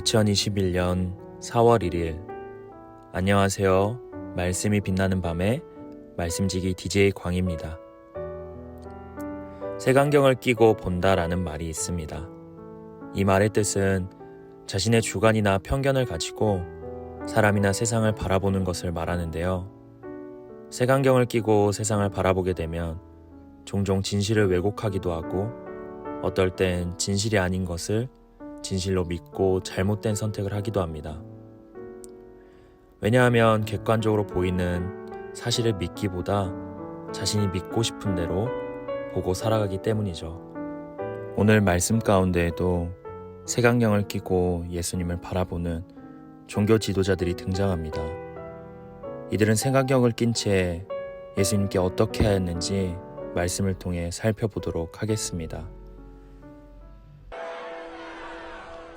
2021년 4월 1일 안녕하세요. 말씀이 빛나는 밤에 말씀지기 DJ 광입니다. 색안경을 끼고 본다라는 말이 있습니다. 이 말의 뜻은 자신의 주관이나 편견을 가지고 사람이나 세상을 바라보는 것을 말하는데요. 색안경을 끼고 세상을 바라보게 되면 종종 진실을 왜곡하기도 하고 어떨 땐 진실이 아닌 것을 진실로 믿고 잘못된 선택을 하기도 합니다. 왜냐하면 객관적으로 보이는 사실을 믿기보다 자신이 믿고 싶은 대로 보고 살아가기 때문이죠. 오늘 말씀 가운데에도 색안경을 끼고 예수님을 바라보는 종교 지도자들이 등장합니다. 이들은 색안경을 낀 채 예수님께 어떻게 하였는지 말씀을 통해 살펴보도록 하겠습니다.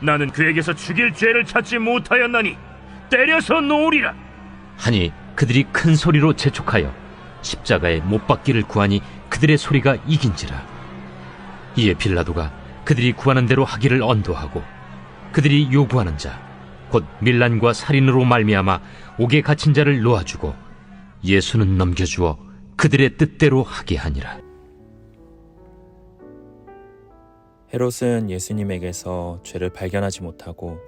나는 그에게서 죽일 죄를 찾지 못하였나니 때려서 놓으리라. 하니 그들이 큰 소리로 재촉하여 십자가에 못 박기를 구하니 그들의 소리가 이긴지라 이에 빌라도가 그들이 구하는 대로 하기를 언도하고 그들이 요구하는 자 곧 밀란과 살인으로 말미암아 옥에 갇힌 자를 놓아주고 예수는 넘겨주어 그들의 뜻대로 하게 하니라 헤롯은 예수님에게서 죄를 발견하지 못하고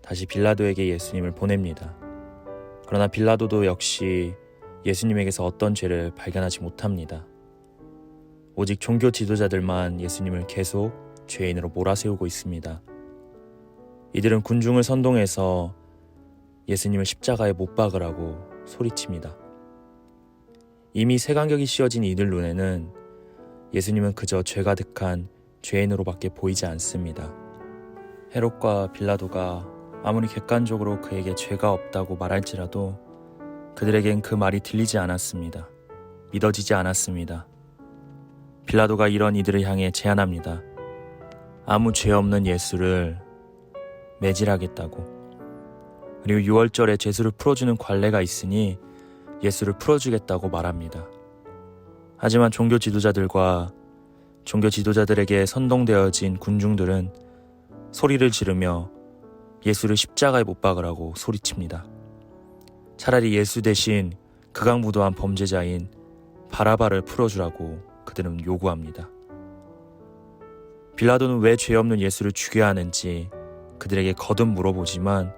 다시 빌라도에게 예수님을 보냅니다. 그러나 빌라도도 역시 예수님에게서 어떤 죄를 발견하지 못합니다. 오직 종교 지도자들만 예수님을 계속 죄인으로 몰아세우고 있습니다. 이들은 군중을 선동해서 예수님을 십자가에 못 박으라고 소리칩니다. 이미 색안경이 씌워진 이들 눈에는 예수님은 그저 죄 가득한 죄인으로밖에 보이지 않습니다. 헤롯과 빌라도가 아무리 객관적으로 그에게 죄가 없다고 말할지라도 그들에겐 그 말이 들리지 않았습니다. 믿어지지 않았습니다. 빌라도가 이런 이들을 향해 제안합니다. 아무 죄 없는 예수를 매질하겠다고. 그리고 6월절에 죄수를 풀어주는 관례가 있으니 예수를 풀어주겠다고 말합니다. 하지만 종교 지도자들과 종교 지도자들에게 선동되어진 군중들은 소리를 지르며 예수를 십자가에 못 박으라고 소리칩니다. 차라리 예수 대신 극악무도한 범죄자인 바라바를 풀어주라고 그들은 요구합니다. 빌라도는 왜 죄 없는 예수를 죽여야 하는지 그들에게 거듭 물어보지만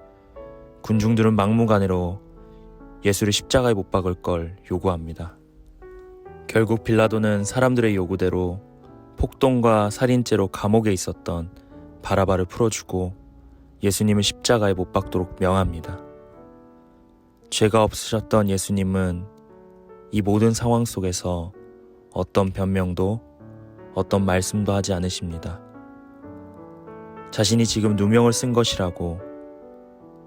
군중들은 막무가내로 예수를 십자가에 못 박을 걸 요구합니다. 결국 빌라도는 사람들의 요구대로 폭동과 살인죄로 감옥에 있었던 바라바를 풀어주고 예수님을 십자가에 못 박도록 명합니다. 죄가 없으셨던 예수님은 이 모든 상황 속에서 어떤 변명도 어떤 말씀도 하지 않으십니다. 자신이 지금 누명을 쓴 것이라고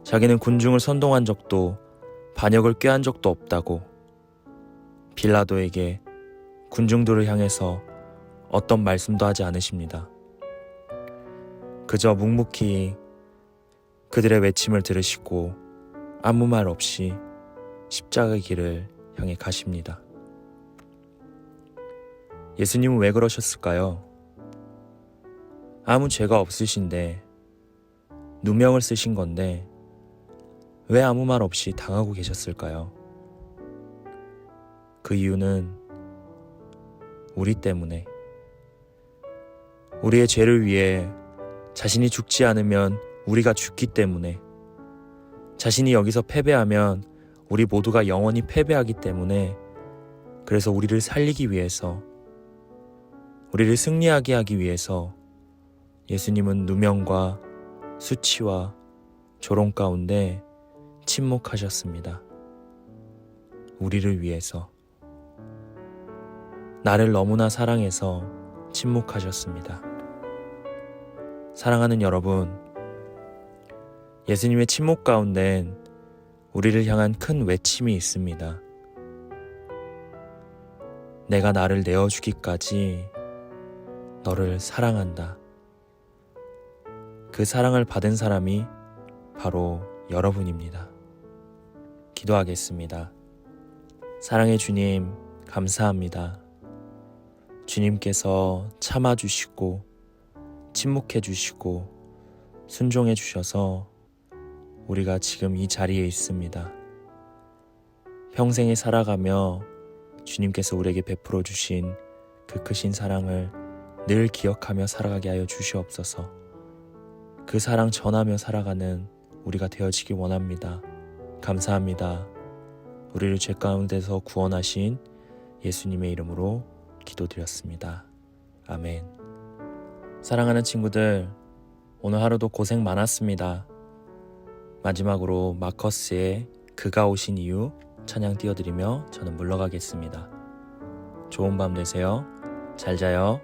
자기는 군중을 선동한 적도 반역을 꾀한 적도 없다고 빌라도에게 군중들을 향해서 어떤 말씀도 하지 않으십니다. 그저 묵묵히 그들의 외침을 들으시고 아무 말 없이 십자가의 길을 향해 가십니다. 예수님은 왜 그러셨을까요? 아무 죄가 없으신데 누명을 쓰신 건데 왜 아무 말 없이 당하고 계셨을까요? 그 이유는 우리 때문에 우리의 죄를 위해 자신이 죽지 않으면 우리가 죽기 때문에 자신이 여기서 패배하면 우리 모두가 영원히 패배하기 때문에 그래서 우리를 살리기 위해서 우리를 승리하게 하기 위해서 예수님은 누명과 수치와 조롱 가운데 침묵하셨습니다. 우리를 위해서 나를 너무나 사랑해서 침묵하셨습니다. 사랑하는 여러분, 예수님의 침묵 가운데엔 우리를 향한 큰 외침이 있습니다. 내가 나를 내어주기까지 너를 사랑한다. 그 사랑을 받은 사람이 바로 여러분입니다. 기도하겠습니다. 사랑의 주님, 감사합니다. 주님께서 참아주시고, 침묵해 주시고, 순종해 주셔서 우리가 지금 이 자리에 있습니다. 평생에 살아가며 주님께서 우리에게 베풀어 주신 그 크신 사랑을 늘 기억하며 살아가게 하여 주시옵소서. 그 사랑 전하며 살아가는 우리가 되어지기 원합니다. 감사합니다. 우리를 죄 가운데서 구원하신 예수님의 이름으로 기도드렸습니다. 아멘. 사랑하는 친구들, 오늘 하루도 고생 많았습니다. 마지막으로 마커스의 그가 오신 이유 찬양 띄워드리며 저는 물러가겠습니다. 좋은 밤 되세요. 잘 자요.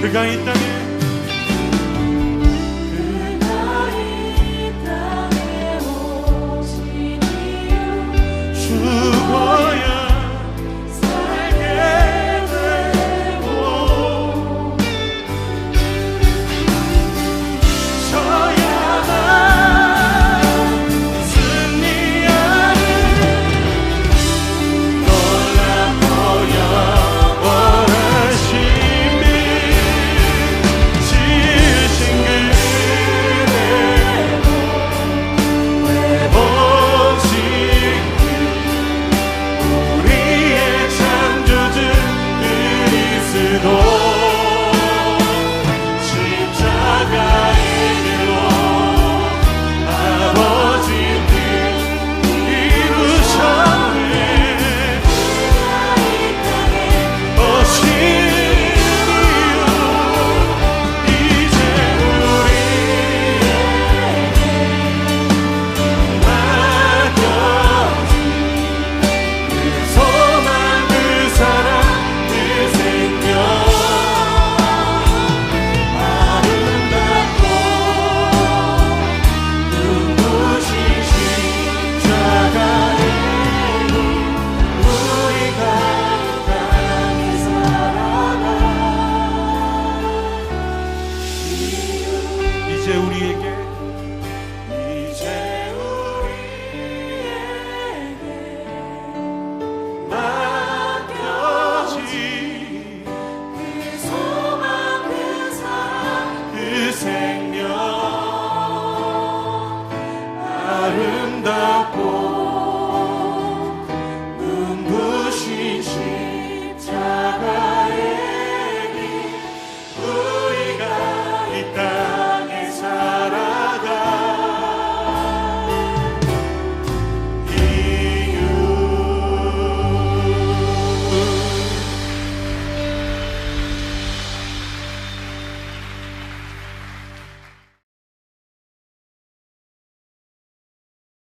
그가 이 땅에